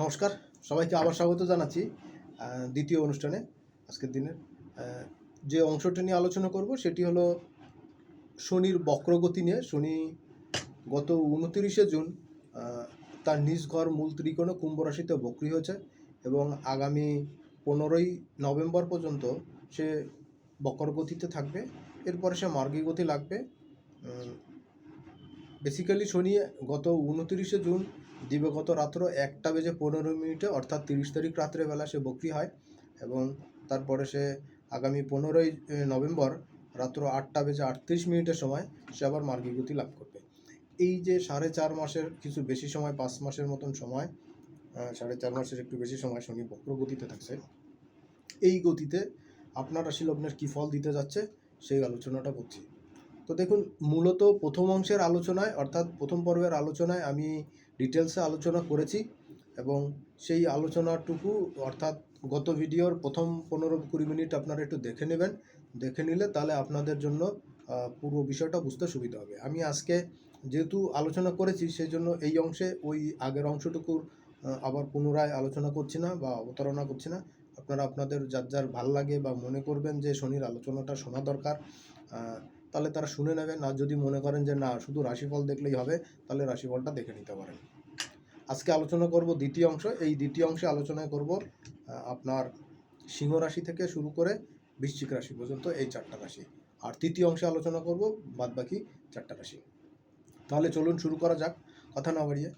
নমস্কার। সবাইকে আবার স্বাগত জানাচ্ছি দ্বিতীয় অনুষ্ঠানে, আজকের দিনের। যে অংশটি নিয়ে আলোচনা করব সেটি হলো শনির বক্রগতি নিয়ে। শনি গত উনতিরিশে জুন তার নিজ ঘর মূল ত্রিকোণে কুম্ভ রাশিতে বক্রি হয়েছে এবং আগামী পনেরোই নভেম্বর পর্যন্ত সে বক্রগতিতে থাকবে। এরপরে সে মার্গী গতি লাগবে। বেসিক্যালি শনি গত উনতিরিশে জুন দিবাগত রাত্র একটা বেজে পনেরো মিনিটে, অর্থাৎ তিরিশ তারিখ রাত্রেবেলা সে বকরি হয় এবং তারপরে সে আগামী পনেরোই নভেম্বর রাত্র আটটা বেজে আটত্রিশ মিনিটের সময় সে আবার মার্গী গতি লাভ করবে। এই যে সাড়ে চার মাসের কিছু বেশি সময়, পাঁচ মাসের মতন সময় সাড়ে চার মাসের একটু বেশি সময় শনি বক্র গতিতে থাকছে, এই গতিতে আপনার রাশি লগ্নের কী ফল দিতে যাচ্ছে সেই আলোচনাটা করছি। তো দেখুন, মূলত প্রথম অংশের আলোচনায়, অর্থাৎ প্রথম পর্বের আলোচনায় আমি ডিটেলসে আলোচনা করেছি এবং সেই আলোচনাটুকু, অর্থাৎ গত ভিডিওর প্রথম পনেরো কুড়ি মিনিট আপনারা একটু দেখে নেবেন। দেখে নিলে তাহলে আপনাদের জন্য পুরো বিষয়টা বুঝতে সুবিধা হবে। আমি আজকে যেহেতু আলোচনা করেছি, সেই জন্য এই অংশে, ওই আগের অংশটুকুর আবার পুনরায় আলোচনা করছি না বা অবতারণা করছি না। আপনারা, আপনাদের যার যার ভালো লাগে বা মনে করবেন যে শনির আলোচনাটা শোনা দরকার। তাহলে তারা শুনে নেবেন আর যদি মনে করেন যে না, শুধু রাশিফল দেখলেই হবে, তাহলে রাশিফলটা দেখে নিতে পারেন। আজকে আলোচনা করব দ্বিতীয় অংশ। এই দ্বিতীয় অংশে আলোচনা করব আপনার সিংহ রাশি থেকে শুরু করে বৃশ্চিক রাশি পর্যন্ত এই চারটা রাশি। আর তৃতীয় অংশে আলোচনা করব বাদ বাকি চারটা রাশি। তাহলে চলুন শুরু করা যাক, কথা না বাড়িয়ে।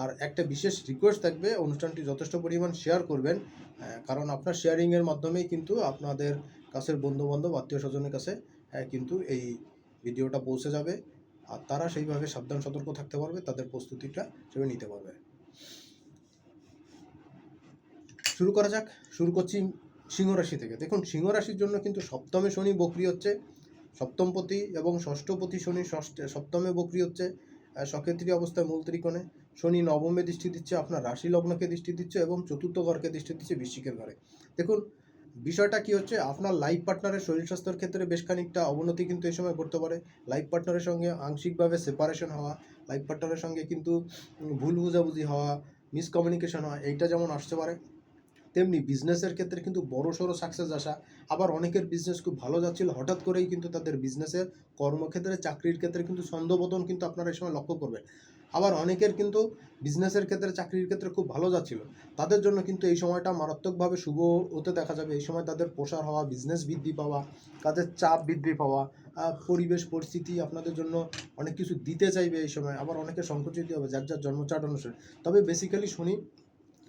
আর একটা বিশেষ রিকোয়েস্ট থাকবে, অনুষ্ঠানটি যথেষ্ট পরিমাণ শেয়ার করবেন কারণ আপনার শেয়ারিংয়ের মাধ্যমেই কিন্তু আপনাদের কাছের বন্ধুবান্ধব আত্মীয় স্বজনের কাছে কিন্তু এই ভিডিওটা পৌঁছে যাবে আর তারা সেইভাবে সাবধান, সতর্ক থাকতে পারবে, তাদের প্রস্তুতিটা সেভাবে নিতে পারবে। শুরু করা যাক, শুরু করছি সিংহ রাশি থেকে। দেখুন, সিংহ রাশির জন্য কিন্তু সপ্তমে শনি বকরি হচ্ছে, সপ্তমপতি এবং ষষ্ঠপতি শনি ষষ্ঠে, সপ্তমে বকরি হচ্ছে সক্ষেত্রী অবস্থায় মূল ত্রিকোণে। শনি নবমে দৃষ্টি দিচ্ছে, আপনার রাশি লগ্নকে দৃষ্টি দিচ্ছে এবং চতুর্থ ঘরকে দৃষ্টি দিচ্ছে বৃশ্চিকের ঘরে। দেখুন বিষয়টা কি হচ্ছে, আপনার লাইফ পার্টনারের শরীর স্বাস্থ্যের ক্ষেত্রে বেশ খানিকটা অবনতি কিন্তু এই সময় করতে পারে। লাইফ পার্টনারের সঙ্গে আংশিকভাবে সেপারেশন হওয়া লাইফ পার্টনারের সঙ্গে কিন্তু ভুল বুঝাবুঝি হওয়া মিসকমিউনিকেশন হওয়া, এইটা যেমন আসতে পারে, তেমনি বিজনেসের ক্ষেত্রে কিন্তু বড় সড়ো সাকসেস আসা। আবার অনেকের বিজনেস খুব ভালো যাচ্ছিল, হঠাৎ করেই কিন্তু তাদের বিজনেসের কর্মক্ষেত্রে, চাকরির ক্ষেত্রে কিন্তু ছন্দপতন কিন্তু আপনারা এই সময় লক্ষ্য করবেন। আবার অনেকের কিন্তু বিজনেসের ক্ষেত্রে, চাকরির ক্ষেত্রে খুব ভালো যাচ্ছিল। তাদের জন্য কিন্তু এই সময়টা মারাত্মকভাবে শুভ হতে দেখা যাবে। এই সময় তাদের প্রসার হওয়া বিজনেস বৃদ্ধি পাওয়া, তাদের চাপ বৃদ্ধি পাওয়া পরিবেশ, পরিস্থিতি আপনাদের জন্য অনেক কিছু দিতে চাইবে এই সময়। আবার অনেকে সংকুচিত হবে যার যার জন্মচাট অনুসারে। তবে বেসিক্যালি শনি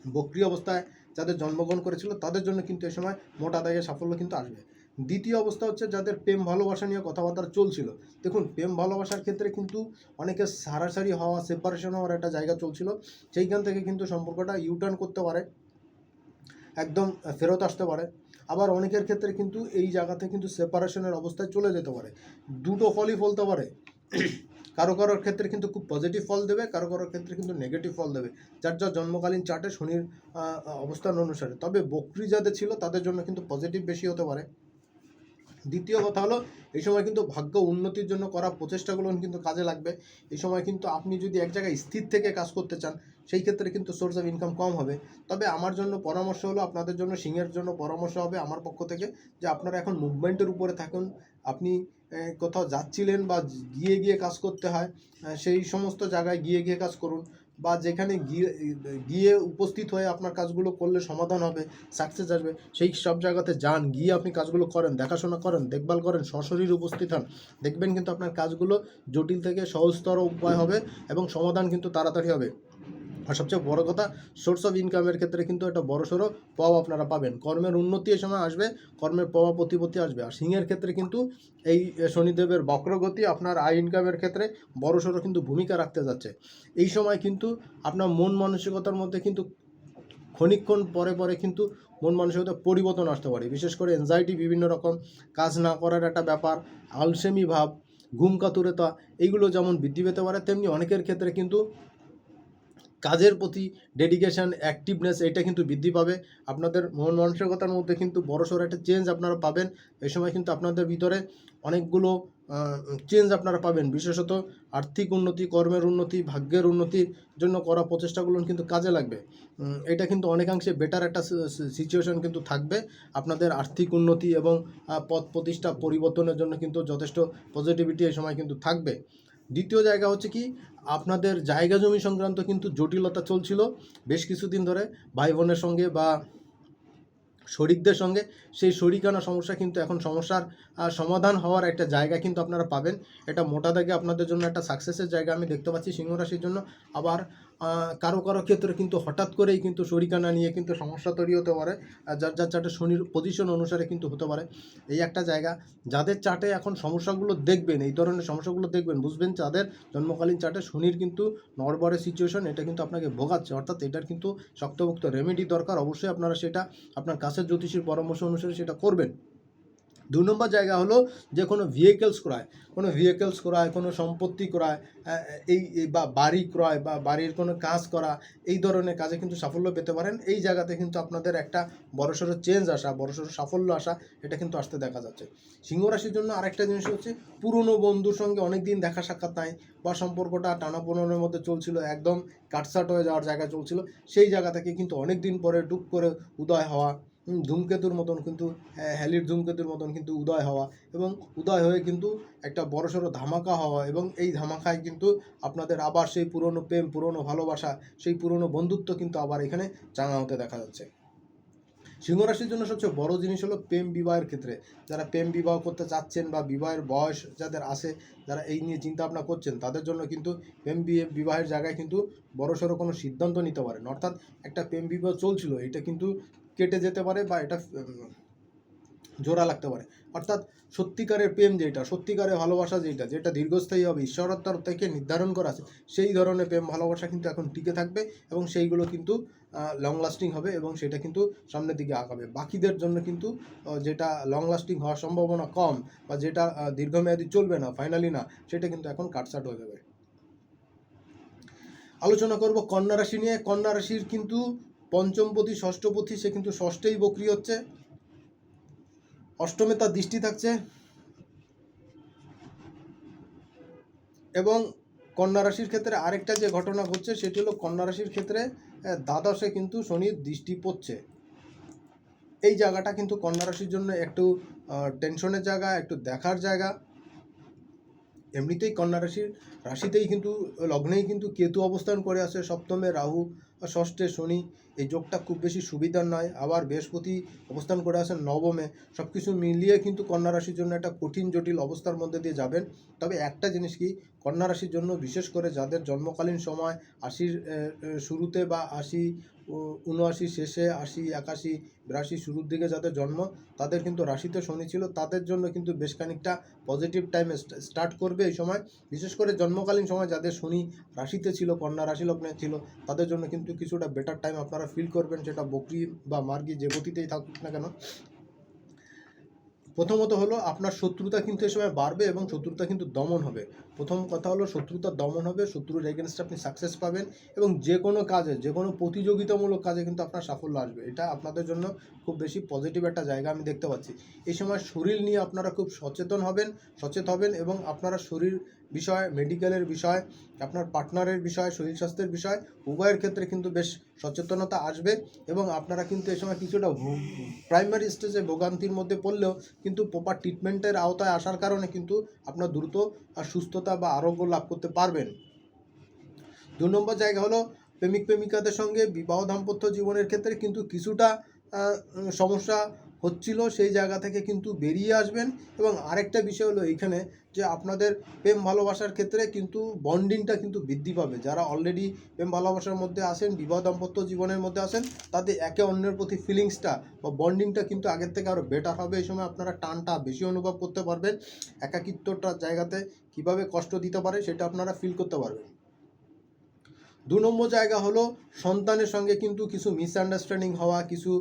বক্রি অবস্থায় যাদের জন্মগ্রহণ করেছিল, তাদের জন্য কিন্তু এই সময় মোটা দাগে সাফল্য কিন্তু আসবে। দ্বিতীয় অবস্থা হচ্ছে যাদের প্রেম, ভালোবাসা নিয়ে কথাবার্তা চলছিল। দেখুন, প্রেম, ভালোবাসার ক্ষেত্রে কিন্তু অনেকে সারাসারি হওয়া সেপারেশন হওয়ার একটা জায়গা চলছিল। সেইখান থেকে কিন্তু সম্পর্কটা ইউটার্ন করতে পারে, একদম ফেরত আসতে পারে। আবার অনেকের ক্ষেত্রে কিন্তু এই জায়গাতে কিন্তু সেপারেশনের অবস্থায় চলে যেতে পারে। দুটো ফলই ফলতে পারে। কারও কারোর ক্ষেত্রে কিন্তু খুব পজিটিভ ফল দেবে, কারও কারোর ক্ষেত্রে কিন্তু নেগেটিভ ফল দেবে। যার যার জন্মকালীন চার্টে শনির অবস্থান অনুসারে। তবে বকরি যাদের ছিল, তাদের জন্য কিন্তু পজিটিভ বেশি হতে পারে। দ্বিতীয় কথা হলো, এই সময় কিন্তু ভাগ্য উন্নতির জন্য করা প্রচেষ্টাগুলো কিন্তু কাজে লাগবে। এই সময় কিন্তু আপনি যদি এক জায়গায় স্থির থেকে কাজ করতে চান, সেই ক্ষেত্রে কিন্তু সোর্স অফ ইনকাম কম হবে। তবে আমার জন্য পরামর্শ হলো, আপনাদের জন্য সিংহের জন্য পরামর্শ হবে আমার পক্ষ থেকে যে আপনারা এখন মুভমেন্টের উপরে থাকুন। আপনি কোথাও যাচ্ছিলেন বা গিয়ে গিয়ে কাজ করতে হয় সেই সমস্ত জায়গায় গিয়ে গিয়ে কাজ করুন। বা যেখানে গিয়ে গিয়ে উপস্থিত হয়ে আপনার কাজগুলো করলে সমাধান হবে সাকসেস আসবে, সেই সব জায়গাতে যান, গিয়ে আপনি কাজগুলো করেন, দেখাশোনা করেন, দেখভাল করেন, সশরীর উপস্থিত হন। দেখবেন কিন্তু আপনার কাজগুলো জটিল থেকে সহজতর উপায় হবে এবং সমাধান কিন্তু তাড়াতাড়ি হবে। আর সবচেয়ে বড় কথা সোর্স অফ ইনকামের ক্ষেত্রে কিন্তু একটা বড় সড়ো পাওয়া আপনারা পাবেন। কর্মের উন্নতি এই সময় আসবে, কর্মের পাওয়া প্রতিপত্তি আসবে। আর সিংহের ক্ষেত্রে কিন্তু এই শনিদেবের বক্রগতি আপনার আয় ইনকামের ক্ষেত্রে বড় সড়ো কিন্তু ভূমিকা রাখতে যাচ্ছে। এই সময় কিন্তু আপনার মন মানসিকতার মধ্যে কিন্তু ক্ষণিক্ষণ পরে পরে কিন্তু মন মানসিকতা পরিবর্তন আসতে পারে। বিশেষ করে এনজাইটি বিভিন্ন রকম, কাজ না করার একটা ব্যাপার, আলসেমি ভাব, ঘুম কাতুরতা, এইগুলো যেমন বৃদ্ধি পেতে পারে, তেমনি অনেকের ক্ষেত্রে কিন্তু কাজের প্রতি ডেডিকেশন অ্যাক্টিভনেস এটা কিন্তু বৃদ্ধি পাবে। আপনাদের মন মানসিকতার মধ্যে কিন্তু বড়সড় একটা চেঞ্জ আপনারা পাবেন। এই সময় কিন্তু আপনাদের ভিতরে অনেকগুলো চেঞ্জ আপনারা পাবেন। বিশেষত আর্থিক উন্নতি, কর্মের উন্নতি, ভাগ্যের উন্নতির জন্য করা প্রচেষ্টাগুলো কিন্তু কাজে লাগবে। এটা কিন্তু অনেকাংশে বেটার একটা সিচুয়েশন কিন্তু থাকবে। আপনাদের আর্থিক উন্নতি এবং পদ প্রতিষ্ঠা পরিবর্তনের জন্য কিন্তু যথেষ্ট পজিটিভিটি এই সময় কিন্তু থাকবে। দ্বিতীয় জায়গা হচ্ছে কি, আপনাদের জায়গা জমি সংক্রান্ত কিন্তু জটিলতা চলছিল বেশ কিছুদিন ধরে, ভাই বোনের সঙ্গে বা শরিকদের সঙ্গে। সেই শরিকানা সমস্যা কিন্তু এখন সমস্যার সমাধান হওয়ার একটা জায়গা কিন্তু আপনারা পাবেন। এটা মোটা দাগে আপনাদের জন্য একটা সাকসেসের জায়গা আমি দেখতে পাচ্ছি সিংহরাশির জন্য। আবার কারও কারও ক্ষেত্রে কিন্তু হঠাৎ করেই কিন্তু শরিকানা নিয়ে কিন্তু সমস্যা তৈরি হতে পারে যার যার চার্টে শনির পজিশন অনুসারে কিন্তু হতে পারে। এই একটা জায়গা, যাদের চার্টে এখন সমস্যাগুলো দেখবেন, এই ধরনের সমস্যাগুলো দেখবেন, বুঝবেন যাদের জন্মকালীন চার্টে শনির কিন্তু নড়বড়ে সিচুয়েশন এটা কিন্তু আপনাকে ভোগাচ্ছে। অর্থাৎ এটার কিন্তু শক্তভক্ত রেমেডি দরকার। অবশ্যই আপনারা সেটা আপনার কাছের জ্যোতিষীর পরামর্শ অনুসারে সেটা করবেন। দু নম্বর জায়গা হলো যে কোনো ভেহিকেলস ক্রয়, কোনো ভেহিকেলস ক্রয়, কোনো সম্পত্তি ক্রয় এই বা বাড়ি ক্রয় বা বাড়ির কোনো কাজ করা, এই ধরনের কাজে কিন্তু সাফল্য পেতে পারেন। এই জায়গাতে কিন্তু আপনাদের একটা বড়সড় চেঞ্জ আসা, বড়সড় সাফল্য আসা, এটা কিন্তু আসতে দেখা যাচ্ছে। সিংহ রাশির জন্য আরেকটা জিনিস হচ্ছে পুরনো বন্ধুর সঙ্গে অনেক দিন দেখা সাক্ষাৎ নাই বা সম্পর্কটা টানাপোড়েনের মধ্যে চলছিল, একদম কাটসাট হয়ে যাওয়ার জায়গায় চলছিল, সেই জায়গা থেকে কিন্তু অনেক দিন পরে টুক করে উদয় হওয়া ধূমকেতুর মতন কিন্তু হ্যাঁ, হ্যালির ধূমকেতুর মতন কিন্তু উদয় হওয়া এবং উদয় হয়ে কিন্তু একটা বড়সড় ধামাকা হওয়া এবং এই ধামাকায় কিন্তু আপনাদের আবার সেই পুরনো প্রেম পুরনো ভালোবাসা সেই পুরনো বন্ধুত্ব কিন্তু আবার এখানে চাঙা হতে দেখা যাচ্ছে। সিংহ রাশির জন্য সবচেয়ে বড় জিনিস হলো প্রেম বিবাহের ক্ষেত্রে। যারা প্রেম বিবাহ করতে চাচ্ছেন বা বিবাহের বয়স যাদের আছে যারা এই নিয়ে চিন্তা ভাবনা করছেন তাদের জন্য কিন্তু প্রেম বিবাহের জায়গায় কিন্তু বড়সড় কোনো সিদ্ধান্ত নিতে পারেন। অর্থাৎ একটা প্রেম বিবাহ চলছিল এটা কিন্তু কেটে যেতে পারে বা এটা জোড়া লাগতে পারে। অর্থাৎ সত্যিকারের প্রেম যেটা, সত্যিকারের ভালোবাসা যেটা যেটা দীর্ঘস্থায়ী হবে, ঈশ্বরের তরফ থেকে নির্ধারণ করা আছে, সেই ধরনের প্রেম, ভালোবাসা কিন্তু এখন টিকে থাকবে এবং সেইগুলো কিন্তু লং লাস্টিং হবে এবং সেটা কিন্তু সামনের দিকে আগাবে। বাকিদের জন্য কিন্তু যেটা লং লাস্টিং হওয়ার সম্ভাবনা কম বা যেটা দীর্ঘমেয়াদী চলবে না ফাইনালি না, সেটা কিন্তু এখন কাটসাট হয়ে যাবে। আলোচনা করব কন্যা রাশি নিয়ে। কন্যা রাশির কিন্তু পঞ্চমপতি ষষ্ঠপতি সে কিন্তু ষষ্ঠেই বকরি হচ্ছে। অষ্টমে তার দৃষ্টি থাকছে। এবং কন্যা রাশির ক্ষেত্রে আরেকটা যে ঘটনা ঘটছে, সেটি হলো কন্যা রাশির ক্ষেত্রে দ্বাদশে কিন্তু শনির দৃষ্টি পড়ছে। এই জায়গাটা কিন্তু কন্যা রাশির জন্য একটু টেনশনের জায়গা, একটু দেখার জায়গা। এমনিতেই কন্যা রাশিতেই কিন্তু, লগ্নেই কিন্তু কেতু অবস্থান করে আছে সপ্তমে রাহু আর ষষ্ঠে শনি, এই যোগটা খুব বেশি সুবিধার নয়। আবার বৃহস্পতি অবস্থান করে আসেন নবমে। সব কিছু মিলিয়ে কিন্তু কন্যা রাশির জন্য একটা কঠিন, জটিল অবস্থার মধ্যে দিয়ে যাবেন। তবে একটা জিনিস কি, কন্যা রাশির জন্য বিশেষ করে যাদের জন্মকালীন সময় আশির শুরুতে বা আশি উনআশি শেষে আশি, একাশি, বিরাশি শুরুর দিকে যাদের জন্ম, তাদের কিন্তু রাশিতে শনি ছিল। তাদের জন্য কিন্তু বেশ খানিকটা পজিটিভ টাইমে স্টার্ট করবে এই সময়। বিশেষ করে জন্মকালীন সময় যাদের শনি রাশিতে ছিল, কন্যা রাশি লগ্নে ছিল, তাদের জন্য কিন্তু কিছুটা বেটার টাইম আপনারা ফিল করবেন। সেটা বকরি বা মার্গি যে গতিতেই থাকুক না কেন প্রথমত হলো আপনার শত্রুতা কিন্তু এ সময় বাড়বে এবং শত্রুতা কিন্তু দমন হবে। প্রথম কথা হলো শত্রুতা দমন হবে, শত্রুর এগেনস্টে আপনি সাকসেস পাবেন এবং যে কোনো কাজে, যে কোনো প্রতিযোগিতামূলক কাজে কিন্তু আপনার সাফল্য আসবে। এটা আপনাদের জন্য খুব বেশি পজিটিভ একটা জায়গা আমি দেখতে পাচ্ছি। এই সময় শরীর নিয়ে আপনারা খুব সচেতন হবেন, সচেত হবেন এবং আপনারা শরীর বিষয় মেডিকেলের বিষয়, আপনার পার্টনারের বিষয়, শরীর স্বাস্থ্যের বিষয়, উভয়ের ক্ষেত্রে কিন্তু বেশ সচেতনতা আসবে এবং আপনারা কিন্তু এ সময় কিছুটা প্রাইমারি স্টেজে ভোগান্তির মধ্যে পড়লেও কিন্তু প্রপার ট্রিটমেন্টের আওতায় আসার কারণে কিন্তু আপনার দ্রুত সুস্থতা বা আরোগ্য লাভ করতে পারবেন। দু নম্বর জায়গা হলো প্রেমিক প্রেমিকাদের সঙ্গে বিবাহ দাম্পত্য জীবনের ক্ষেত্রে কিন্তু কিছুটা সমস্যা হচ্ছিল, সেই জায়গা থেকে কিন্তু বেরিয়ে আসবেন। এবং আরেকটা বিষয় হলো এইখানে যে আপনাদের প্রেম ভালোবাসার ক্ষেত্রে কিন্তু বন্ডিংটা কিন্তু বৃদ্ধি পাবে। যারা অলরেডি প্রেম ভালোবাসার মধ্যে আসেন, বিবাহ দাম্পত্য জীবনের মধ্যে আসেন, তাদের একে অন্যের প্রতি ফিলিংসটা বা বন্ডিংটা কিন্তু আগের থেকে আরও বেটার হবে। এই সময় আপনারা টানটা বেশি অনুভব করতে পারবেন। একাকিত্বটার জায়গাতে কীভাবে কষ্ট দিতে পারে সেটা আপনারা ফিল করতে পারবেন। দু নম্বর জায়গা হলো সন্তানের সঙ্গে কিন্তু কিছু মিসআন্ডারস্ট্যান্ডিং হওয়া, কিছু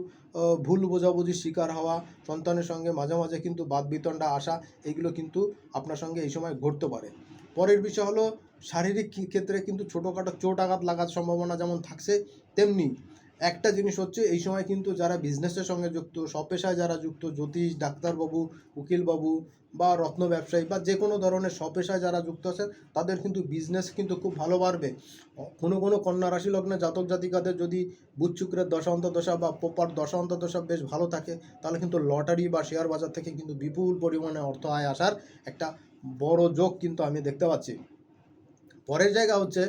ভুল বোঝাবুঝির শিকার হওয়া, সন্তানের সঙ্গে মাঝে মাঝে কিন্তু বাদ বিতণ্ডা আসা এগুলো কিন্তু আপনার সঙ্গে এই সময় ঘটতে পারে। পরের বিষয় হলো, শারীরিক ক্ষেত্রে কিন্তু ছোটোখাটো চোট আঘাত লাগার সম্ভাবনা যেমন থাকছে, তেমনি একটা জিনিস হচ্ছে, এই সময় কিন্তু যারা বিজনেসের সঙ্গে যুক্ত স্বপেশায় যারা যুক্ত, জ্যোতিষ, ডাক্তারবাবু, উকিলবাবু বা রত্ন ব্যবসায়ী বা যে কোনো ধরনের স্বপেশায় যারা যুক্ত আছেন, তাদের কিন্তু বিজনেস কিন্তু খুব ভালো বাড়বে। কোনো কোনো কন্যা রাশি লগ্নে জাতক জাতিকাদের যদি দশান্ত দশা বা দশান্ত দশা বেশ ভালো থাকে, তাহলে কিন্তু লটারি বা শেয়ার বাজার থেকে কিন্তু বিপুল পরিমাণে অর্থ আয় আসার একটা বড় যোগ কিন্তু আমি দেখতে পাচ্ছি। পরের জায়গা হচ্ছে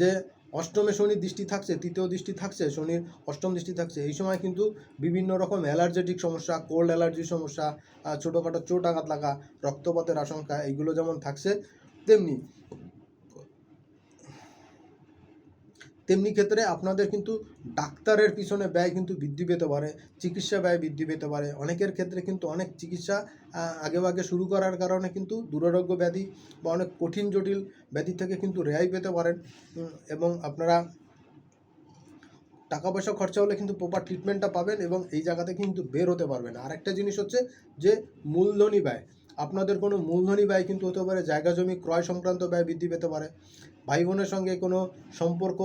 যে অষ্টমে শনির দৃষ্টি থাকছে, তৃতীয় দৃষ্টি থাকছে, শনির অষ্টম দৃষ্টি থাকছে। এই সময় কিন্তু বিভিন্ন রকম অ্যালার্জেটিক সমস্যা, কোল্ড অ্যালার্জির সমস্যা ছোটোখাটো চোট আঘাত লাগা, রক্তপাতের আশঙ্কা, এইগুলো যেমন থাকছে, তেমনি তেমনি ক্ষেত্রে আপনাদের কিন্তু ডাক্তারের পিছনে ব্যয় কিন্তু বৃদ্ধি পেতে পারে, চিকিৎসা ব্যয় বৃদ্ধি পেতে পারে। অনেকের ক্ষেত্রে কিন্তু অনেক চিকিৎসা আগে আগে শুরু করার কারণে কিন্তু দুরারোগ্য ব্যাধি বা অনেক কঠিন জটিল ব্যাধি থেকে কিন্তু রেহাই পেতে পারেন। এবং আপনারা টাকা পয়সা খরচা হলে কিন্তু প্রপার ট্রিটমেন্টটা পাবেন এবং এই জায়গাতে কিন্তু বের হতে পারবেন। আর একটা জিনিস হচ্ছে যে, মূলধনী ব্যয়। আপনাদের কোনো মূলধনী ব্যয় কিন্তু হতে পারে, জায়গা জমি ক্রয় সংক্রান্ত ব্যয় বৃদ্ধি পেতে পারে। ভাই বোনের সঙ্গে কোনো সম্পর্ক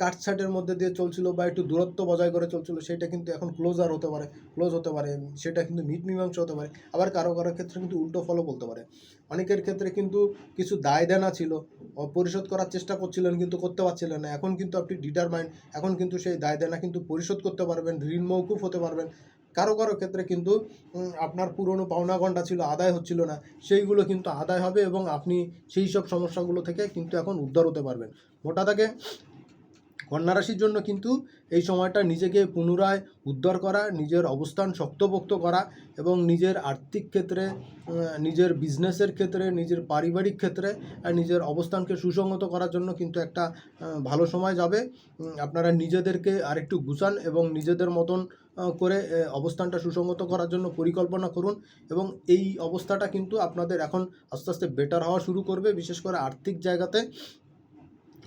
কাটছাটের মধ্যে দিয়ে চলছিল বা একটু দূরত্ব বজায় করে চলছিল, সেটা কিন্তু এখন ক্লোজার হতে পারে ক্লোজ হতে পারে, সেটা কিন্তু মিট মীমাংসা হতে পারে, আবার কারও কারও ক্ষেত্রে কিন্তু উল্টো ফলও বলতে পারে। অনেকের ক্ষেত্রে কিন্তু কিছু দায় দেনা ছিল পরিশোধ করার চেষ্টা করছিলেন কিন্তু করতে পারছিলেন না, এখন কিন্তু আপনি ডিটারমাইন্ড এখন কিন্তু সেই দায় দেনা কিন্তু পরিশোধ করতে পারবেন, ঋণ মৌকুফ হতে পারবেন। কারও কারও ক্ষেত্রে কিন্তু আপনার পুরনো পাওনা ঘণ্টা ছিল, আদায় হচ্ছিল না, সেইগুলো কিন্তু আদায় হবে এবং আপনি সেই সব সমস্যাগুলো থেকে কিন্তু এখন উদ্ধার হতে পারবেন। মোটা থাকে কন্যা রাশির জন্য কিন্তু এই সময়টা নিজেকে পুনরায় উদ্ধার করা, নিজের অবস্থান শক্তপোক্ত করা এবং নিজের আর্থিক ক্ষেত্রে নিজের বিজনেসের ক্ষেত্রে, নিজের পারিবারিক ক্ষেত্রে নিজের অবস্থানকে সুসংহত করার জন্য কিন্তু একটা ভালো সময় যাবে। আপনারা নিজেদেরকে আরেকটু গুছান এবং নিজেদের মতন করে অবস্থানটা সুসংগত করার জন্য পরিকল্পনা করুন এবং এই অবস্থাটা কিন্তু আপনাদের এখন আস্তে আস্তে বেটার হওয়া শুরু করবে, বিশেষ করে আর্থিক জায়গাতে।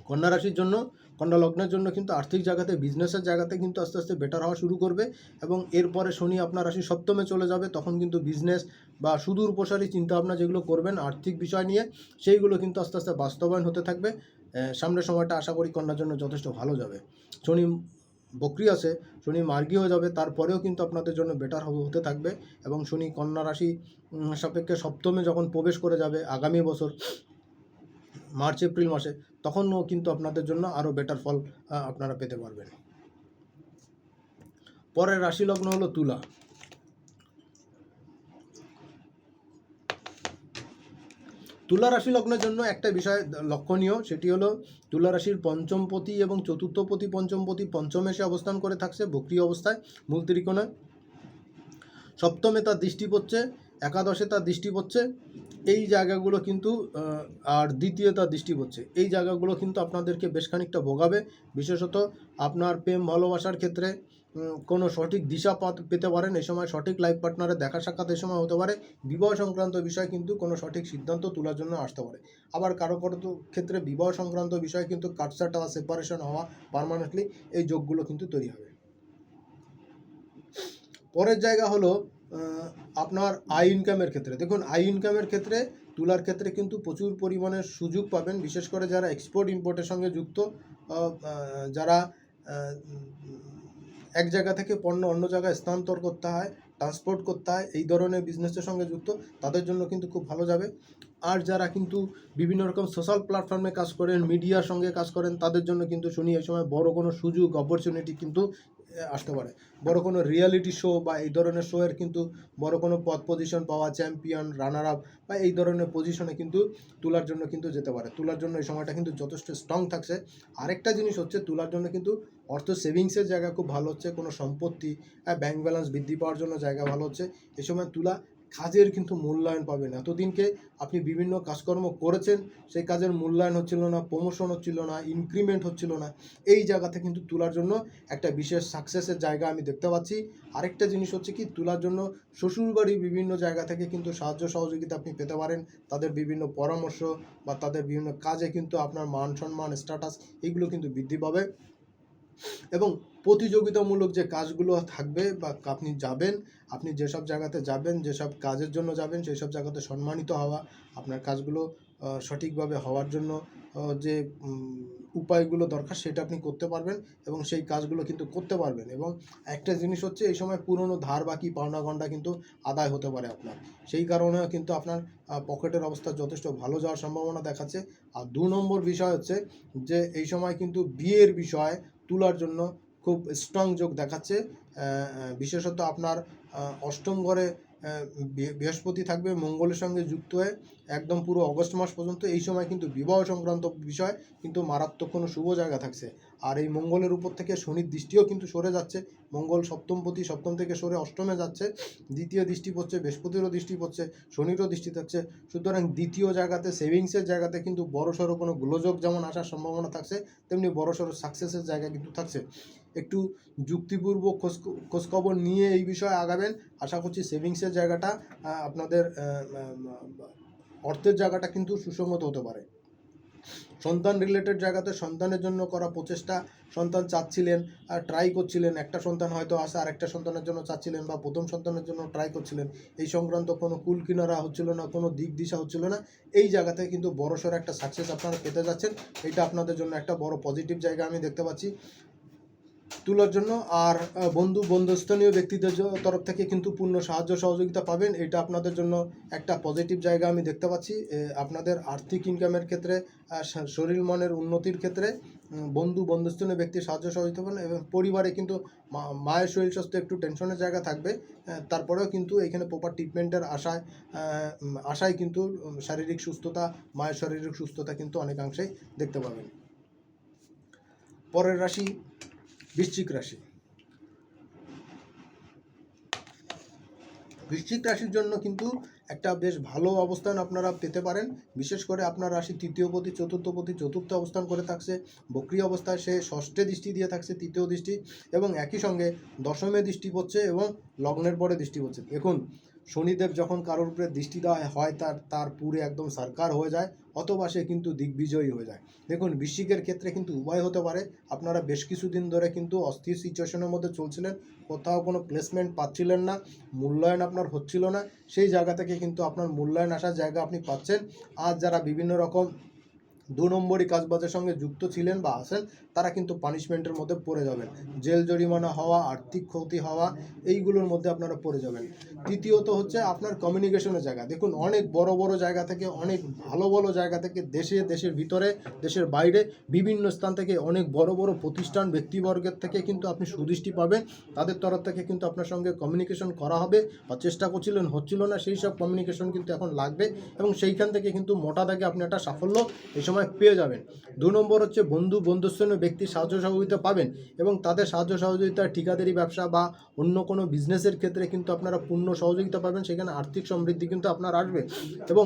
কন্যা রাশির জন্য কন্যা লগ্নের জন্য কিন্তু আর্থিক জায়গাতে বিজনেসের জায়গাতে কিন্তু আস্তে আস্তে বেটার হওয়া শুরু করবে এবং এরপরে শনি আপনার রাশি সপ্তমে চলে যাবে, তখন কিন্তু বিজনেস বা সুদূর প্রসারী চিন্তাভাবনা যেগুলো করবেন, আর্থিক বিষয় নিয়ে, সেইগুলো কিন্তু আস্তে আস্তে বাস্তবায়ন হতে থাকবে। সামনের সময়টা আশা করি কন্যার জন্য যথেষ্ট ভালো যাবে। শনি বকরি আছে, শনি মার্গী হয়ে যাবে, তারপরেও কিন্তু আপনাদের জন্য বেটার হতে থাকবে এবং শনি কন্যা রাশি সাপেক্ষে সপ্তমে যখন প্রবেশ করে যাবে, আগামী বছর, মার্চ, এপ্রিল মাসে তখনও কিন্তু আপনাদের জন্য আরও বেটার ফল আপনারা পেতে পারবেন। পরের রাশি লগ্ন হলো তুলা। তুলা রাশি লগ্নের জন্য একটা বিষয় লক্ষণীয়, সেটি হলো তুলা রাশির পঞ্চমপতি এবং চতুর্থপতি পঞ্চমপতি পঞ্চমে সে অবস্থান করে থাকছে বক্রি অবস্থায়, মূল ত্রিকোণে সপ্তমে তার দৃষ্টি পড়ছে, একাদশে তার দৃষ্টি পড়ছে এই জায়গাগুলো কিন্তু আর দ্বিতীয় তার দৃষ্টি পড়ছে। এই জায়গাগুলো কিন্তু আপনাদেরকে বেশ খানিকটা ভোগাবে। বিশেষত আপনার প্রেম ভালোবাসার ক্ষেত্রে কোনো সঠিক দিশা পাত- পারেন। এই সময় সঠিক লাইফ পার্টনারের দেখা সাক্ষাৎ এই সময় হতে পারে। বিবাহ সংক্রান্ত বিষয় কিন্তু কোনো সঠিক সিদ্ধান্ত তোলার জন্য আসতে পারে। আবার কারও কারও ক্ষেত্রে বিবাহ সংক্রান্ত বিষয় কিন্তু কাটসাটা সেপারেশন হওয়া পারমানেন্টলি এই যোগগুলো কিন্তু তৈরি হবে। পরের জায়গা হলো আপনার আই ইনকামের ক্ষেত্রে। দেখুন আই ইনকামের ক্ষেত্রে, তুলার ক্ষেত্রে কিন্তু প্রচুর পরিমাণে সুযোগ পাবেন, বিশেষ করে যারা এক্সপোর্ট ইম্পোর্টের সঙ্গে যুক্ত যারা এক জায়গা থেকে পণ্য অন্য জায়গায় স্থানান্তর করতে হয় ট্রান্সপোর্ট করতে হয়, এই ধরনের বিজনেসের সঙ্গে যুক্ত, তাদের জন্য কিন্তু খুব ভালো যাবে। আর যারা কিন্তু বিভিন্ন রকম সোশ্যাল প্ল্যাটফর্মে কাজ করেন মিডিয়ার সঙ্গে কাজ করেন, তাদের জন্য কিন্তু শুনি, এই সময় বড় কোনো সুযোগ অপরচুনিটি কিন্তু আসতে পারে। বড় কোনো রিয়ালিটি শো বা এই ধরনের শোয়ের কিন্তু বড় কোনো পদ পজিশন পাওয়া চ্যাম্পিয়ন রানার আপ বা এই ধরনের পজিশনে কিন্তু তোলার জন্য কিন্তু যেতে পারে। তোলার জন্য এই সময়টা কিন্তু যথেষ্ট স্ট্রং থাকছে। আরেকটা জিনিস হচ্ছে, তোলার জন্য কিন্তু অর্থ সেভিংসের জায়গা খুব ভালো হচ্ছে। কোনো সম্পত্তি ব্যাংক ব্যালেন্স বৃদ্ধি পাওয়ার জন্য জায়গা ভালো হচ্ছে। এই সময় তুলা কাজের কিন্তু মূল্যায়ন পাবেন। এতদিনকে আপনি বিভিন্ন কাজকর্ম করেছেন, সেই কাজের মূল্যায়ন হচ্ছিল না প্রমোশন হচ্ছিল না ইনক্রিমেন্ট হচ্ছিল না। এই জায়গাতে কিন্তু তোলার জন্য একটা বিশেষ সাকসেসের জায়গা আমি দেখতে পাচ্ছি। আরেকটা জিনিস হচ্ছে কি, তোলার জন্য শ্বশুরবাড়ির বিভিন্ন জায়গা থেকে কিন্তু সাহায্য সহযোগিতা আপনি পেতে পারেন। তাদের বিভিন্ন পরামর্শ বা তাদের বিভিন্ন কাজে কিন্তু আপনার মান সম্মান স্ট্যাটাস এইগুলো কিন্তু বৃদ্ধি পাবে। এবং প্রতিযোগিতামূলক যে কাজগুলো থাকবে বা আপনি যাবেন, আপনি যেসব জায়গাতে যাবেন, যেসব কাজের জন্য যাবেন সেই সব জায়গাতে সম্মানিত হওয়া, আপনার কাজগুলো সঠিকভাবে হওয়ার জন্য যে উপায়গুলো দরকার সেটা আপনি করতে পারবেন এবং সেই কাজগুলো কিন্তু করতে পারবেন এবং একটা জিনিস হচ্ছে এই সময় পুরনো ধার বাকি পাওনা গন্ডা কিন্তু আদায় হতে পারে আপনার। সেই কারণেও কিন্তু আপনার পকেটের অবস্থা যথেষ্ট ভালো যাওয়ার সম্ভাবনা দেখাচ্ছে। আর দু নম্বর বিষয় হচ্ছে যে, এই সময় কিন্তু বিয়ের বিষয় তুলার জন্য খুব স্ট্রং যোগ দেখাচ্ছে। বিশেষত আপনার অষ্টম ঘরে বৃহস্পতি থাকবে, মঙ্গলের সঙ্গে যুক্ত হয়ে একদম পুরো অগস্ট মাস পর্যন্ত। এই সময় কিন্তু বিবাহ সংক্রান্ত বিষয় কিন্তু মারাত্মক কোনো শুভ জায়গা থাকছে। আর এই মঙ্গলের উপর থেকে শনির দৃষ্টিও কিন্তু সরে যাচ্ছে। মঙ্গল সপ্তমপতি সপ্তম থেকে সরে অষ্টমে যাচ্ছে। দ্বিতীয় দৃষ্টি পড়ছে, বৃহস্পতিরও দৃষ্টি পড়ছে, শনিরও দৃষ্টি থাকছে। সুতরাং দ্বিতীয় জায়গাতে, সেভিংসের জায়গাতে কিন্তু বড়সড় কোনো গোলযোগ যেমন আসার সম্ভাবনা থাকছে, তেমনি বড়সড় সাকসেসের জায়গা কিন্তু থাকছে। একটু যুক্তিপূর্বক খোঁজ, খোঁজখবর নিয়ে এই বিষয়ে আগাবেন। আশা করছি সেভিংসের জায়গাটা আপনাদের অর্থের জায়গাটা কিন্তু সুসংগত হতে পারে। সন্তান রিলেটেড জায়গাতে সন্তানের জন্য করা প্রচেষ্টা। সন্তান চাচ্ছিলেন আর ট্রাই করছিলেন। একটা সন্তান হয়তো আসা আর একটা সন্তানের জন্য চাচ্ছিলেন বা প্রথম সন্তানের জন্য ট্রাই করছিলেন। এই সংক্রান্ত কোনো কুল কিনারা হচ্ছিল না, কোনো দিক দিশা হচ্ছিল না। এই জায়গাতে কিন্তু বড়সড় একটা সাকসেস আপনারা পেতে যাচ্ছেন। এটা আপনাদের জন্য একটা বড় পজিটিভ জায়গা আমি দেখতে পাচ্ছি। তুলার জন্য আর বন্ধু, বন্ধুস্থানীয় ব্যক্তিদের তরফ থেকে কিন্তু পূর্ণ সাহায্য, সহযোগিতা পাবেন। এটা আপনাদের জন্য একটা পজিটিভ জায়গা আমি দেখতে পাচ্ছি। আপনাদের আর্থিক ইনকামের ক্ষেত্রে শরীর মনের উন্নতির ক্ষেত্রে বন্ধু, বন্ধুস্থানীয় ব্যক্তির সাহায্য সহযোগিতা পাবেন এবং পরিবারে কিন্তু মায়ের শরীর স্বাস্থ্য একটু টেনশনের জায়গা থাকবে। তারপরেও কিন্তু এখানে প্রপার ট্রিটমেন্টের আশায় আশায় কিন্তু শারীরিক সুস্থতা, মায়ের শারীরিক সুস্থতা কিন্তু অনেকাংশেই দেখতে পাবেন। পরের রাশি বৃশ্চিক রাশি। বৃশ্চিক রাশির জন্য কিন্তু একটা বেশ ভালো অবস্থান আপনারা পেতে পারেন। বিশেষ করে আপনার রাশি তৃতীয় পতি, চতুর্থ পতি, চতুর্থ অবস্থান করে থাকছে, বক্রি অবস্থায় সে ষষ্ঠে দৃষ্টি দিয়ে থাকছে, তৃতীয় দৃষ্টি এবং একই সঙ্গে দশমে দৃষ্টি পড়ছে এবং লগ্নের পরে দৃষ্টি পড়ছে। দেখুন শনিদেব যখন কারোর উপরে দৃষ্টি দেওয়া হয়, তার তার পুরে একদম সরকার হয়ে যায়, অথবা সে কিন্তু দিগ্বিজয়ী হয়ে যায়। দেখুন, বৃশ্চিকের ক্ষেত্রে কিন্তু উভয় হতে পারে। আপনারা বেশ কিছুদিন ধরে কিন্তু অস্থির সিচুয়েশনের মধ্যে চলছিলেন, কোথাও কোনো প্লেসমেন্ট পাচ্ছিলেন না, মূল্যায়ন আপনার হচ্ছিল না, সেই জায়গা থেকে কিন্তু আপনার মূল্যায়ন আসার জায়গা আপনি পাচ্ছেন। আর যারা বিভিন্ন রকম দু নম্বরই কাজবাজের সঙ্গে যুক্ত ছিলেন বা আছেন, তারা কিন্তু পানিশমেন্টের মধ্যে পড়ে যাবেন। জেল জরিমানা হওয়া, আর্থিক ক্ষতি হওয়া, এইগুলোর মধ্যে আপনারা পড়ে যাবেন। তৃতীয়ত হচ্ছে আপনার কমিউনিকেশনের জায়গা। দেখুন, অনেক বড় বড় জায়গা থেকে, অনেক ভালো ভালো জায়গা থেকে দেশে, দেশের ভিতরে, দেশের বাইরে, বিভিন্ন স্থান থেকে অনেক বড় বড় প্রতিষ্ঠান, ব্যক্তিবর্গের থেকে কিন্তু আপনি সুদৃষ্টি পাবেন। তাদের তরফ থেকে কিন্তু আপনার সঙ্গে কমিউনিকেশন করা হবে বা চেষ্টা করছিলেন, হচ্ছিল না, সেই সব কমিউনিকেশন কিন্তু এখন লাগবে এবং সেইখান থেকে কিন্তু মোটা দাগে আপনি একটা সাফল্য, এই সময় পেয়ে যাবেন। দু নম্বর হচ্ছে বন্ধু, বন্ধুস্থানীয় ব্যক্তির সাহায্য সহযোগিতা পাবেন এবং তাদের সাহায্য সহযোগিতা ঠিকাদারি ব্যবসা বা অন্য কোনো বিজনেসের ক্ষেত্রে কিন্তু আপনারা পূর্ণ সহযোগিতা পাবেন। সেখানে আর্থিক সমৃদ্ধি কিন্তু আপনার আসবে এবং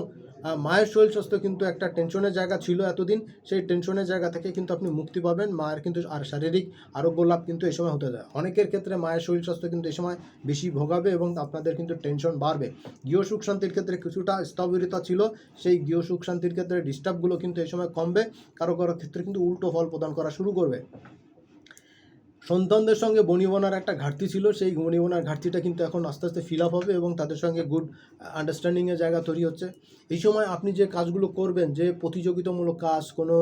মায়ের শরীর স্বাস্থ্য কিন্তু একটা টেনশনের জায়গা ছিল এতদিন, সেই টেনশনের জায়গা থেকে কিন্তু আপনি মুক্তি পাবেন। মায়ের কিন্তু আর শারীরিক আরোগ্য লাভ কিন্তু এই সময় হতে যায়। অনেকের ক্ষেত্রে মায়ের শরীর স্বাস্থ্য কিন্তু এই সময় বেশি ভোগাবে এবং আপনাদের কিন্তু টেনশন বাড়বে। গৃহ সুখ শান্তির ক্ষেত্রে কিছুটা স্থবিরতা ছিল, সেই গৃহ সুখ শান্তির ক্ষেত্রে ডিস্টার্বগুলো কিন্তু এই সময় কমবে। কারও কারও ক্ষেত্রে কিন্তু উল্টো ফল প্রদান করা শুরু করবে। সন্তানদের সঙ্গে বনিবনার একটা ঘাটতি ছিল। সেই বনিবনার ঘাটতিটা কিন্তু এখন আস্তে আস্তে ফিল আপ হবে এবং তাদের সঙ্গে গুড আন্ডারস্ট্যান্ডিংয়ের জায়গা তৈরি হচ্ছে। এই সময় আপনি যে কাজগুলো করবেন, যে প্রতিযোগিতামূলক কাজ, কোনো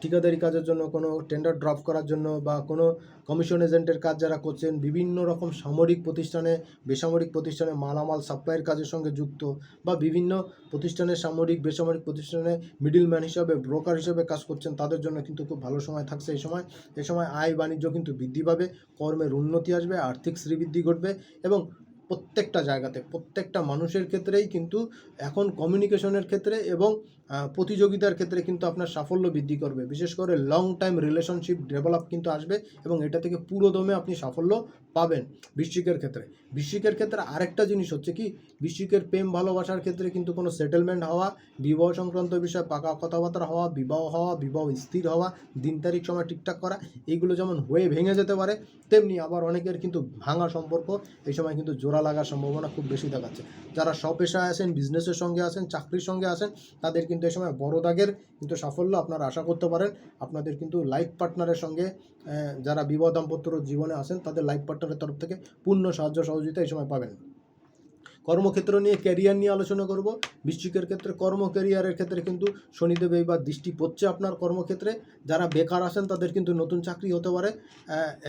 ঠিকাদারি কাজের জন্য, কোনো টেন্ডার ড্রপ করার জন্য বা কোনো কমিশন এজেন্টের কাজ যারা করছেন, বিভিন্ন রকম সামরিক প্রতিষ্ঠানে, বেসামরিক প্রতিষ্ঠানে মালামাল সাপ্লাইয়ের কাজের সঙ্গে যুক্ত বা বিভিন্ন প্রতিষ্ঠানে সামরিক, বেসামরিক প্রতিষ্ঠানে মিডিলম্যান হিসাবে ব্রোকার হিসাবে কাজ করছেন, তাদের জন্য কিন্তু খুব ভালো সময় থাকছে এই সময়। এ সময় আয় বাণিজ্য কিন্তু বৃদ্ধি পাবে, কর্মের উন্নতি আসবে, আর্থিক শ্রীবৃদ্ধি ঘটবে এবং প্রত্যেকটা জায়গাতে, প্রত্যেকটা মানুষের ক্ষেত্রেই কিন্তু এখন কমিউনিকেশনের ক্ষেত্রে এবং প্রতিযোগিতার ক্ষেত্রে কিন্তু আপনার সাফল্য বৃদ্ধি করবে। বিশেষ করে লং টাইম রিলেশনশিপ ডেভেলপ কিন্তু আসবে এবং এটা থেকে পুরো দমে আপনি সাফল্য পাবেন বৃশ্চিকের ক্ষেত্রে। বৃশ্চিকের ক্ষেত্রে আরেকটা জিনিস হচ্ছে কি, বৃশ্চিকের প্রেম ভালোবাসার ক্ষেত্রে কিন্তু কোনো সেটেলমেন্ট হওয়া, বিবাহ সংক্রান্ত বিষয়ে পাকা কথাবার্তা হওয়া, বিবাহ হওয়া, বিবাহ স্থির হওয়া, দিন তারিখ সময় ঠিকঠাক করা, এইগুলো যেমন হয়ে ভেঙে যেতে পারে, তেমনি আবার অনেকের কিন্তু ভাঙা সম্পর্ক, এই সময় কিন্তু জোড়া লাগার সম্ভাবনা খুব বেশি দেখাচ্ছে। যারা স্বপেশায় আছেন বিজনেসের সঙ্গে আছেন চাকরির সঙ্গে আছেন তাদের কিন্তু এই সময় বড় দাগের কিন্তু সাফল্য আপনারা আশা করতে পারেন। আপনাদের কিন্তু লাইফ পার্টনারের সঙ্গে যারা বিবাহ দাম্পত্য জীবনে আছেন, তাদের লাইফ পার্টনারের তরফ থেকে পূর্ণ সাহায্য সহযোগিতা এই সময় পাবেন। কর্মক্ষেত্র নিয়ে ক্যারিয়ার নিয়ে আলোচনা করব। বৃশ্চিকের ক্ষেত্রে কর্ম ক্যারিয়ারের ক্ষেত্রে কিন্তু শনিদেব এইবার দৃষ্টি পড়ছে আপনার কর্মক্ষেত্রে। যারা বেকার আছেন, তাদের কিন্তু নতুন চাকরি হতে পারে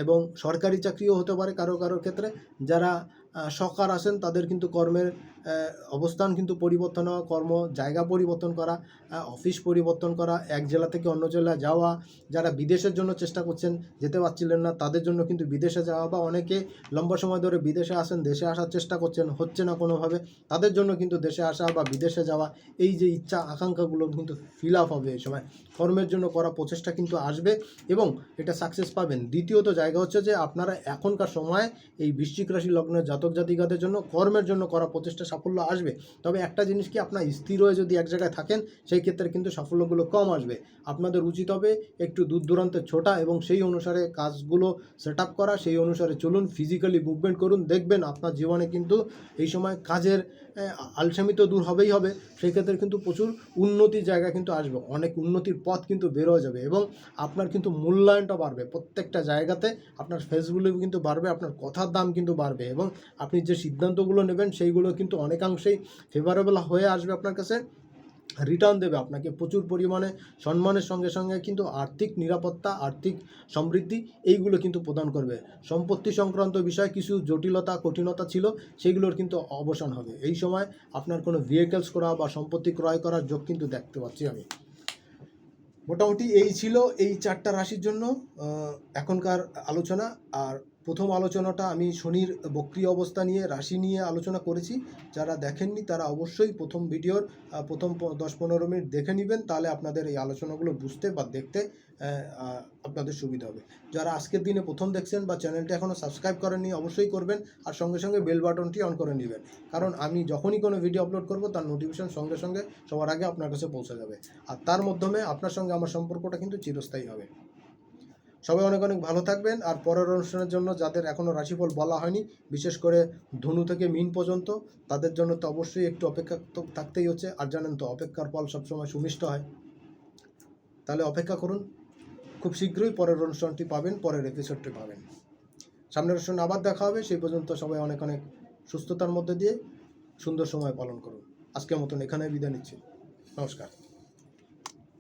এবং সরকারি চাকরিও হতে পারে কারও কারোর ক্ষেত্রে। যারা সকার আছেন, তাদের কিন্তু কর্মের অবস্থান কিন্তু পরিবর্তন হওয়া, কর্ম, জায়গা পরিবর্তন করা অফিস পরিবর্তন করা, এক জেলা থেকে অন্য জেলায় যাওয়া, যারা বিদেশের জন্য চেষ্টা করছেন, যেতে পারছিলেন না, তাদের জন্য কিন্তু বিদেশে যাওয়া বা অনেকে লম্বা সময় ধরে বিদেশে আসেন, দেশে আসার চেষ্টা করছেন, হচ্ছে না কোনোভাবে, তাদের জন্য কিন্তু দেশে আসা বা বিদেশে যাওয়া, এই যে ইচ্ছা আকাঙ্ক্ষাগুলো কিন্তু ফিল আপ হবে এই সময়। কর্মের জন্য করা প্রচেষ্টা কিন্তু আসবে এবং এটা সাকসেস পাবেন। দ্বিতীয়ত জায়গা হচ্ছে যে আপনারা এখনকার সময় এই বৃশ্চিক রাশি লগ্নের জাতক জাতিকাদের জন্য কর্মের জন্য করা প্রচেষ্টা সাফল্য আসবে। তবে একটা জিনিস কি আপনার স্থির হয়ে যদি এক জায়গায় থাকেন, সেই ক্ষেত্রে কিন্তু সাফল্যগুলো কম আসবে। আপনাদের উচিত হবে একটু দূর দূরান্তে ছোটা এবং সেই অনুসারে কাজগুলো সেট করা, সেই অনুসারে চলুন ফিজিক্যালি মুভমেন্ট করুন, দেখবেন আপনার জীবনে কিন্তু এই সময় কাজের আলসামি তো দূর হবেই হবে। সেই ক্ষেত্রে কিন্তু প্রচুর উন্নতির জায়গা কিন্তু আসবে। অনেক উন্নতির পথ কিন্তু বেরোয় যাবে এবং আপনার কিন্তু মূল্যায়নটা বাড়বে। প্রত্যেকটা জায়গাতে আপনার ফেসগুলো কিন্তু বাড়বে, আপনার কথার দাম কিন্তু বাড়বে এবং আপনি যে সিদ্ধান্তগুলো নেবেন, সেইগুলো কিন্তু অনেকাংশেই ফেভারেবল হয়ে আসবে আপনার কাছে। রিটার্ন দেবে আপনাকে প্রচুর পরিমাণে, সম্মানের সঙ্গে সঙ্গে কিন্তু আর্থিক নিরাপত্তা, আর্থিক সমৃদ্ধি এইগুলো কিন্তু প্রদান করবে। সম্পত্তি সংক্রান্ত বিষয়ে কিছু জটিলতা, কঠিনতা ছিল সেইগুলোর কিন্তু অবসান হবে। এই সময় আপনার কোনো ভেহিকেলস করা বা সম্পত্তি ক্রয় করার যোগ কিন্তু দেখতে পাচ্ছি আমি। মোটামুটি এই ছিল এই চারটা রাশির জন্য এখনকার আলোচনা। আর প্রথম আলোচনাটা আমি শনির বক্রিয় অবস্থা নিয়ে, রাশি নিয়ে আলোচনা করেছি। যারা দেখেননি তারা অবশ্যই প্রথম ভিডিওর প্রথম দশ পনেরো মিনিট দেখে নেবেন। তাহলে আপনাদের এই আলোচনাগুলো বুঝতে বা দেখতে আপনাদের সুবিধা হবে। যারা আজকের দিনে প্রথম দেখছেন বা চ্যানেলটি এখনও সাবস্ক্রাইব করেননি, অবশ্যই করবেন। আর সঙ্গে সঙ্গে বেল বাটনটি অন করে নেবেন। কারণ আমি যখনই কোনো ভিডিও আপলোড করব, তার নোটিফিকেশন সঙ্গে সঙ্গে সবার আগে আপনার কাছে পৌঁছে যাবে। আর তার মাধ্যমে আপনার সঙ্গে আমার সম্পর্কটা কিন্তু চিরস্থায়ী হবে। সবাই অনেক অনেক ভালো থাকবেন। আর পরের অনুষ্ঠানের জন্য যাদের এখনও রাশিফল বলা হয়নি, বিশেষ করে ধনু থেকে মিন পর্যন্ত, তাদের জন্য তো অবশ্যই একটু অপেক্ষা তো থাকতেই হচ্ছে। আর জানেন তো, অপেক্ষার ফল সবসময় সুমিষ্ট হয়। তাহলে অপেক্ষা করুন। খুব শীঘ্রই পরের অনুষ্ঠানটি পাবেন, পরের এপিসোডটি পাবেন। সামনের অনুষ্ঠানে আবার দেখা হবে। সেই পর্যন্ত সবাই অনেক অনেক সুস্থতার মধ্যে দিয়ে সুন্দর সময় পালন করুন। আজকের মতন এখানে বিদায় নিচ্ছি। নমস্কার।